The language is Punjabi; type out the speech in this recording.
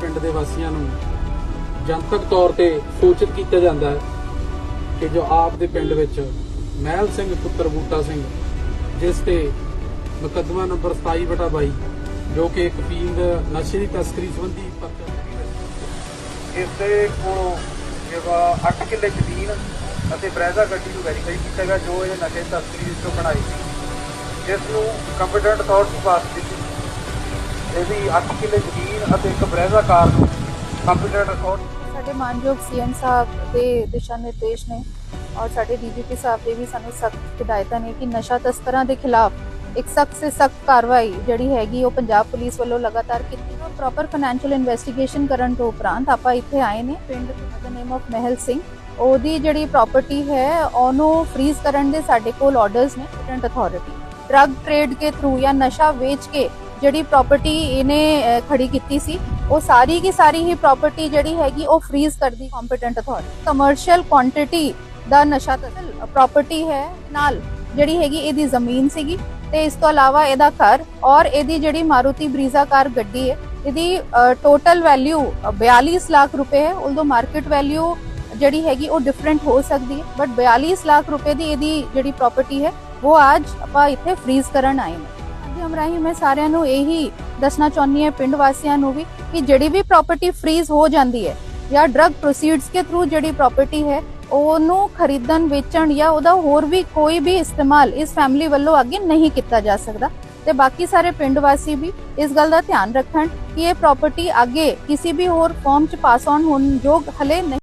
ਪਿੰਡ ਦੇ ਵਾਸੀਆਂ ਨੂੰ ਜਨਤਕ ਤੌਰ ਤੇ ਸੂਚਿਤ ਕੀਤਾ ਜਾਂਦਾ ਹੈ ਕਿ ਜੋ ਆਪ ਦੇ ਪਿੰਡ ਵਿੱਚ ਮਹਿਲ ਸਿੰਘ ਪੁੱਤਰ ਬੂਟਾ ਸਿੰਘ, ਜਿਸ ਤੇ ਮੁਕੱਦਮਾ ਨੰਬਰ 27 ਬਟਾ 22 ਜੋ ਕਿ ਇੱਕ ਪੀਂਦ ਨਸ਼ੇ ਦੀ ਤਸਕਰੀ ਸੰਬੰਧੀ ਪਰਚਾ ਇਸ ਦੇ ਕੋਲੋਂ ਜਿਹੜਾ 8 ਕਿੱਲੇ ਜ਼ਮੀਨ ਅਤੇ ਬਰੈਜ਼ਾ ਗੱਡੀ ਨੂੰ ਵੈਰੀਫਾਈ ਕੀਤਾ ਗਿਆ, ਜੋ ਇਹ ਨਸ਼ੇ ਦੀ ਤਸਕਰੀ ਵਿੱਚੋਂ ਬਣਾਈ ਸੀ ਜਿਸ ਨੂੰ ਕੰਪੀਟੈਂਟ ਅਥਾਰਟੀ ਪਾਸ ਕੀਤੀ ਇਹਦੀ 8 ਕਿੱਲੇ ਜ਼ਮੀਨ ਅਤੇ ਇੱਕ ਬਰੈਜ਼ਾ ਕਾਰ ਨੂੰ ਕੰਪੀਟੈਂਟ ਅਥਾਰਟੀ ਸਾਡੇ ਮਾਨਯੋਗ ਸੀਐਮ ਸਾਹਿਬ ਦੇ ਦਿਸ਼ਾ ਨਿਰਦੇਸ਼ ਨੇ ਔਰ ਸਾਡੇ ਡੀਜੀਪੀ ਸਾਹਿਬ ਦੇ ਵੀ ਸਾਨੂੰ ਸਖਤ ਹਦਾਇਤਾਂ ਨੇ ਕਿ ਨਸ਼ਾ ਤਸਕਰਾਂ ਦੇ ਖਿਲਾਫ ਇੱਕ ਸਖਤ ਸੇ ਸਖਤ ਕਾਰਵਾਈ ਜਿਹੜੀ ਹੈਗੀ ਉਹ ਪੰਜਾਬ ਪੁਲਿਸ ਵੱਲੋਂ ਲਗਾਤਾਰ ਕੀਤੀ ਔਰ ਪ੍ਰੋਪਰ ਫਾਈਨੈਂਸ਼ੀਅਲ ਇਨਵੈਸਟੀਗੇਸ਼ਨ ਕਰਨ ਤੋਂ ਉਪਰੰਤ ਆਪਾਂ ਇੱਥੇ ਆਏ ਨੇ ਪਿੰਡ ਦਾ ਨੇਮ ਆਫ ਮਹਿਲ ਸਿੰਘ। ਉਹਦੀ ਜਿਹੜੀ ਪ੍ਰਾਪਰਟੀ ਹੈ, ਉਹਨੂੰ ਫ੍ਰੀਜ਼ ਕਰਨ ਦੇ ਸਾਡੇ ਕੋਲ ਆਰਡਰਸ ਨੇ ਕੰਪੀਟੈਂਟ ਅਥਾਰਟੀ ਡਰੱਗ ਟ੍ਰੇਡ ਕੇ ਥਰੂ ਜਾਂ ਨਸ਼ਾ ਵੇਚ ਕੇ ਜਿਹੜੀ ਪ੍ਰਾਪਰਟੀ ਇਹਨੇ ਅਹ, ਖੜੀ ਕੀਤੀ ਸੀ ਉਹ ਸਾਰੀ ਕੀ ਸਾਰੀ ਹੀ ਪ੍ਰਾਪਰਟੀ ਜਿਹੜੀ ਹੈਗੀ ਉਹ ਫ੍ਰੀਜ਼ ਕਰਦੀ ਕੰਪੀਟੈਂਟ ਅਥਾਰਟੀ ਕਮਰਸ਼ੀਅਲ ਕੁਆਂਟੀਟੀ ਦਾ ਨਸ਼ਾ ਤਸਲ ਪ੍ਰਾਪਰਟੀ ਹੈ ਨਾਲ ਜਿਹੜੀ ਹੈਗੀ ਇਹਦੀ ਜ਼ਮੀਨ ਸੀਗੀ ਤੇ ਇਸ ਤੋਂ ਇਲਾਵਾ ਇਹਦਾ ਘਰ ਔਰ ਇਹਦੀ ਜਿਹੜੀ ਮਾਰੂਤੀ ਬਰੀਜ਼ਾ ਕਾਰ ਗੱਡੀ ਹੈ ਇਹਦੀ ਟੋਟਲ ਵੈਲਿਊ 42 ਲੱਖ ਰੁਪਏ ਹੈ ਉਲਦੋ ਮਾਰਕੀਟ ਵੈਲਿਊ ਜਿਹੜੀ ਹੈਗੀ ਉਹ ਡਿਫਰੈਂਟ ਹੋ ਸਕਦੀ ਹੈ ਬਟ 42 ਲੱਖ ਰੁਪਏ ਦੀ ਇਹਦੀ ਜਿਹੜੀ ਪ੍ਰਾਪਰਟੀ ਹੈ ਉਹ ਅੱਜ ਆਪਾਂ ਇੱਥੇ ਫ੍ਰੀਜ਼ ਕਰਨ ਆਏ ਨੇ ਮਾਧਿਅਮ ਰਾਹੀਂ ਮੈਂ ਸਾਰਿਆਂ ਨੂੰ ਇਹੀ ਦੱਸਣਾ ਚਾਹੁੰਦੀ ਹਾਂ ਪਿੰਡ ਵਾਸੀਆਂ ਨੂੰ ਵੀ ਕਿ ਜਿਹੜੀ ਵੀ ਪ੍ਰਾਪਰਟੀ ਫ੍ਰੀਜ਼ ਹੋ ਜਾਂਦੀ ਹੈ ਜਾਂ ਡਰੱਗ ਪ੍ਰੋਸੀਡਸ ਕੇ ਥਰੂ ਜਿਹੜੀ ਪ੍ਰਾਪਰਟੀ ਹੈ, ਉਹਨੂੰ ਖਰੀਦਣ, ਵੇਚਣ ਜਾਂ ਉਹਦਾ ਹੋਰ ਵੀ ਕੋਈ ਵੀ ਇਸਤੇਮਾਲ ਇਸ ਫੈਮਿਲੀ ਵੱਲੋਂ ਅੱਗੇ ਨਹੀਂ ਕੀਤਾ ਜਾ ਸਕਦਾ। ਤੇ ਬਾਕੀ ਸਾਰੇ ਪਿੰਡ ਵਾਸੀ ਵੀ ਇਸ ਗੱਲ ਦਾ ਧਿਆਨ ਰੱਖਣ ਕਿ ਇਹ ਪ੍ਰਾਪਰਟੀ ਅੱਗੇ ਕਿਸੇ ਵੀ ਹੋਰ ਫਾਰਮ ਚ ਪਾਸ ਆਨ ਹੋਣ ਯੋਗ ਹਲੇ ਨਹੀਂ